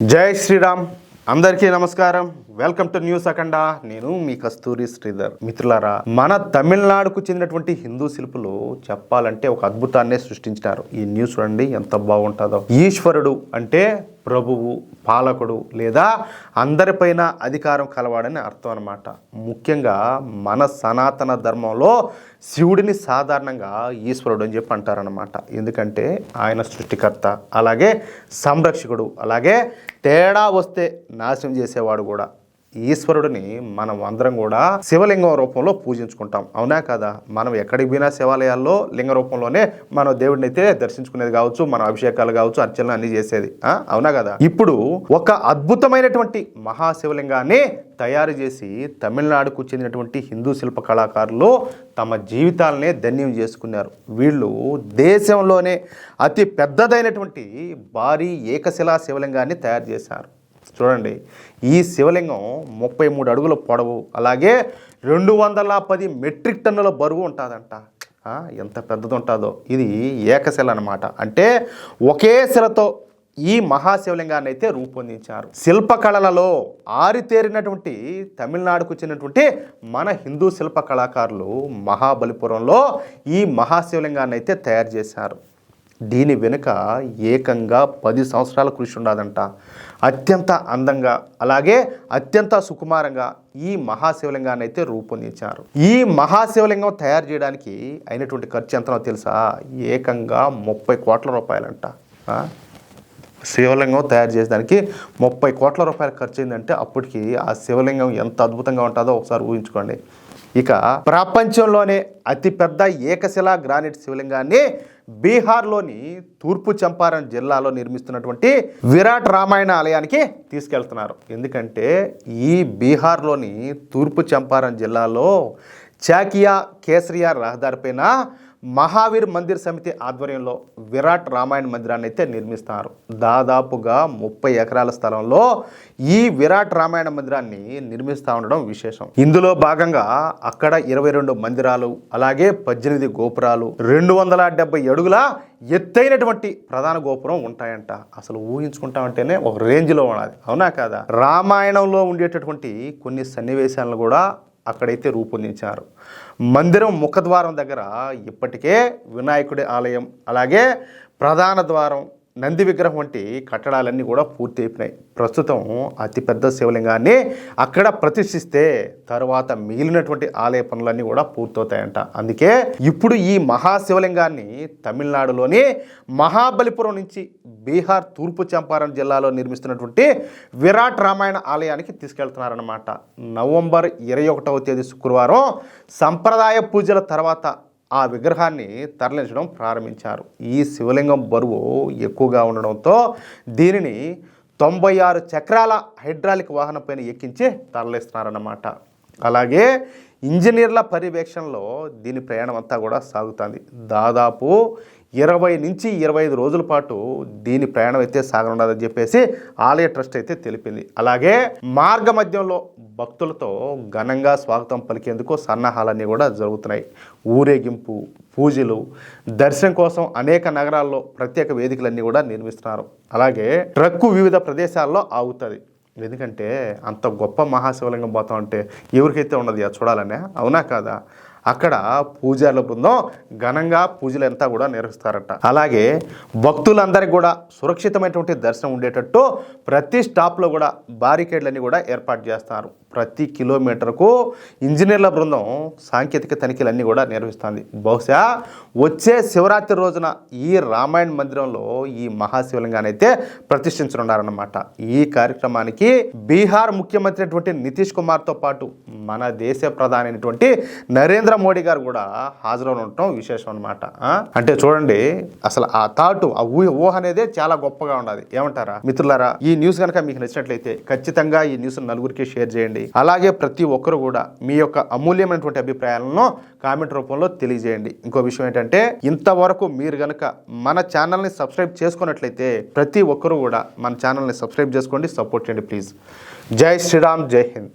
జై శ్రీరామ్. అందరికీ నమస్కారం. వెల్కమ్ టు న్యూస్ అఖండ నేను మీ కస్తూరి శ్రీధర్. మిత్రులారా మన తమిళనాడుకు చెందినటువంటి హిందూ శిల్పులు చెప్పాలంటే ఒక అద్భుతాన్నే సృష్టించినారు. ఈ న్యూస్ చూడండి ఎంత బాగుంటుందో. ఈశ్వరుడు అంటే ప్రభువు పాలకుడు లేదా అందరిపైన అధికారం కలవాడని అర్థం అనమాట ముఖ్యంగా మన సనాతన ధర్మంలో శివుడిని సాధారణంగా ఈశ్వరుడు అని చెప్పి అంటారనమాట ఎందుకంటే ఆయన సృష్టికర్త అలాగే సంరక్షకుడు అలాగే తేడా వస్తే నాశనం చేసేవాడు కూడా. ఈశ్వరుడిని మనం అందరం కూడా శివలింగం రూపంలో పూజించుకుంటాం. అవునా కదా? మనం ఎక్కడికి పోయినా శివాలయాల్లో లింగ రూపంలోనే మనం దేవుడిని అయితే దర్శించుకునేది కావచ్చు మన అభిషేకాలు కావచ్చు అర్చనలు అన్ని చేసేది. అవునా కదా? ఇప్పుడు ఒక అద్భుతమైనటువంటి మహాశివలింగాన్ని తయారు చేసి తమిళనాడుకు చెందినటువంటి హిందూ శిల్ప కళాకారులు తమ జీవితాలనే ధన్యం చేసుకున్నారు. వీళ్ళు దేశంలోనే అతి పెద్దదైనటువంటి భారీ ఏకశిలా శివలింగాన్ని తయారు చేశారు. చూడండి ఈ శివలింగం ముప్పై మూడు అడుగుల పొడవు అలాగే రెండు వందల పది మెట్రిక్ టన్నుల బరువు ఉంటుందంట. ఎంత పెద్దది ఉంటుందో. ఇది ఏకశిల అన్నమాట. అంటే ఒకే శిలతో ఈ మహాశివలింగాన్ని అయితే రూపొందించారు. శిల్పకళలలో ఆరితేరినటువంటి తమిళనాడుకు చెందినటువంటి మన హిందూ శిల్ప కళాకారులు మహాబలిపురంలో ఈ మహాశివలింగాన్ని అయితే తయారు చేశారు. దీని వెనుక ఏకంగా పది సంవత్సరాల కృషి ఉండదంట. అత్యంత అందంగా అలాగే అత్యంత సుకుమారంగా ఈ మహాశివలింగాన్ని అయితే రూపొందించారు. ఈ మహాశివలింగం తయారు చేయడానికి అయినటువంటి ఖర్చు ఎంతనో తెలుసా? ఏకంగా ముప్పై కోట్ల రూపాయలంట. శివలింగం తయారు చేసేదానికి ముప్పై కోట్ల రూపాయలు ఖర్చు అయిందంటే అప్పటికి ఆ శివలింగం ఎంత అద్భుతంగా ఉంటుందో ఒకసారి ఊహించుకోండి. ఇక ప్రపంచంలోనే అతిపెద్ద ఏకశిలా గ్రానైట్ శివలింగాన్ని బీహార్లోని తూర్పు చంపారణ్ జిల్లాలో నిర్మిస్తున్నటువంటి విరాట్ రామాయణ ఆలయానికి తీసుకెళ్తున్నారు. ఎందుకంటే ఈ బీహార్లోని తూర్పు చంపారణ్ జిల్లాలో చాకియా కేసరియా రహదారిపైన మహావీర్ మందిర్ సమితి ఆధ్వర్యంలో విరాట్ రామాయణ మందిరాన్ని అయితే నిర్మిస్తారు. దాదాపుగా ముప్పై ఎకరాల స్థలంలో ఈ విరాట్ రామాయణ మందిరాన్ని నిర్మిస్తూ ఉండడం విశేషం. ఇందులో భాగంగా అక్కడ ఇరవై రెండు మందిరాలు అలాగే పద్దెనిమిది గోపురాలు రెండు వందల డెబ్బై అడుగుల ఎత్తైనటువంటి ప్రధాన గోపురం ఉంటాయంట. అసలు ఊహించుకుంటామంటేనే ఒక రేంజ్లో ఉన్నది. అవునా కాదా? రామాయణంలో ఉండేటటువంటి కొన్ని సన్నివేశాలను కూడా అక్కడైతే రూపొందించారు. మందిరం ముఖద్వారం దగ్గర ఇప్పటికే వినాయకుడి ఆలయం అలాగే ప్రధాన ద్వారం నంది విగ్రహం వంటి కట్టడాలన్నీ కూడా పూర్తి అయిపోయినాయి. ప్రస్తుతం అతిపెద్ద శివలింగాన్ని అక్కడ ప్రతిష్ఠిస్తే తర్వాత మిగిలినటువంటి ఆలయ పనులన్నీ కూడా పూర్తవుతాయంట. అందుకే ఇప్పుడు ఈ మహాశివలింగాన్ని తమిళనాడులోని మహాబలిపురం నుంచి బీహార్ తూర్పు చంపారణ్ జిల్లాలో నిర్మిస్తున్నటువంటి విరాట్ రామాయణ ఆలయానికి తీసుకెళ్తున్నారన్నమాట. నవంబర్ ఇరవై ఒకటవ తేదీ శుక్రవారం సంప్రదాయ పూజల తర్వాత ఆ విగ్రహాన్ని తరలించడం ప్రారంభించారు. ఈ శివలింగం బరువు ఎక్కువగా ఉండడంతో దీనిని తొంభై ఆరు చక్రాల హైడ్రాలిక్ వాహనం పైన ఎక్కించి తరలిస్తున్నారన్నమాట. అలాగే ఇంజనీర్ల పర్యవేక్షణలో దీని ప్రయాణం అంతా కూడా సాగుతుంది. దాదాపు ఇరవై నుంచి ఇరవై ఐదు రోజుల పాటు దీని ప్రయాణం అయితే సాగనున్నదని చెప్పేసి ఆలయ ట్రస్ట్ అయితే తెలిపింది. అలాగే మార్గ మధ్యంలో భక్తులతో ఘనంగా స్వాగతం పలికేందుకు సన్నాహాలన్నీ కూడా జరుగుతున్నాయి. ఊరేగింపు పూజలు దర్శనం కోసం అనేక నగరాల్లో ప్రత్యేక వేదికలన్నీ కూడా నిర్మిస్తున్నారు. అలాగే ట్రక్కు వివిధ ప్రదేశాల్లో ఆగుతుంది. ఎందుకంటే అంత గొప్ప మహాశివలింగం పోతాం అంటే ఎవరికైతే ఉన్నది అది చూడాలనే? అవునా కాదా? అక్కడ పూజల బృందం ఘనంగా పూజలు అంతా కూడా నిర్వహిస్తారట. అలాగే భక్తులందరికీ కూడా సురక్షితమైనటువంటి దర్శనం ఉండేటట్టు ప్రతి స్టాప్లో కూడా బారికేడ్లన్నీ కూడా ఏర్పాటు చేస్తారు. ప్రతి కిలోమీటర్కు ఇంజనీర్ల బృందం సాంకేతిక తనిఖీలన్నీ కూడా నిర్వహిస్తుంది. బహుశా వచ్చే శివరాత్రి రోజున ఈ రామాయణ మందిరంలో ఈ మహాశివలింగానైతే ప్రతిష్ఠించనున్నారన్నమాట. ఈ కార్యక్రమానికి బీహార్ ముఖ్యమంత్రి అయినటువంటి నితీష్ కుమార్తో పాటు మన దేశ ప్రధాని అయినటువంటి నరేంద్ర మోడీ గారు కూడా హాజరవని ఉండటం విశేషం అనమాట అంటే చూడండి అసలు ఆ థాట్ ఆ ఊహ ఊహ అనేది చాలా గొప్పగా ఉండాలి. ఏమంటారా? మిత్రులారా ఈ న్యూస్ కనుక మీకు నచ్చినట్లయితే ఖచ్చితంగా ఈ న్యూస్ నలుగురికి షేర్ చేయండి. అలాగే ప్రతి ఒక్కరు కూడా మీ యొక్క అమూల్యమైనటువంటి అభిప్రాయాలను కామెంట్ రూపంలో తెలియజేయండి. ఇంకో విషయం ఏంటంటే ఇంతవరకు మీరు గనక మన ఛానల్ని సబ్స్క్రైబ్ చేసుకున్నట్లయితే ప్రతి ఒక్కరూ కూడా మన ఛానల్ని సబ్స్క్రైబ్ చేసుకోండి సపోర్ట్ చేయండి ప్లీజ్. జై శ్రీరామ్ జై హింద్.